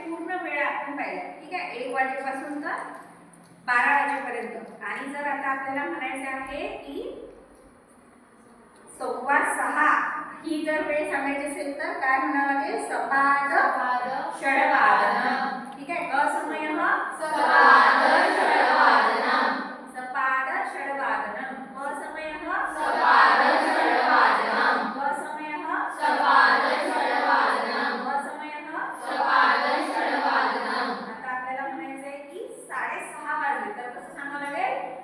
आपण पाहिल्या ठीक आहे? एक वाजेपासून तर बारा वाजेपर्यंत. आणि जर आता आपल्याला म्हणायचे आहे की सव्वा सहा ही जर वेळ सांगायची असेल तर काय म्हणावं लागेल? सपाद षडवादन साडेसहा वाजले. तर कसं सांगावं लागेल?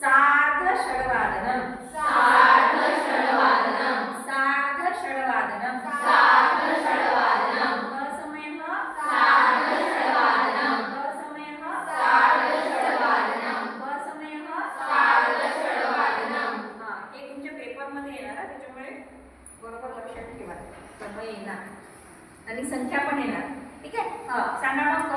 सार्ध षडवादनम. सार्ध षडवादनम्. सार्ध षडवादनम. सार्ध षडवादनम्. असमयः सार्ध षडवादनम्. असमयः सार्ध षडवादनम्. असमयः सार्ध षडवादनम्. हा हे तुमच्या पेपरमध्ये येणार हा, त्याच्यामुळे बरोबर लक्षात ठेवा. समय येणार. आणि संख्या पण येणार. ठीक आहे? हा सांगा मग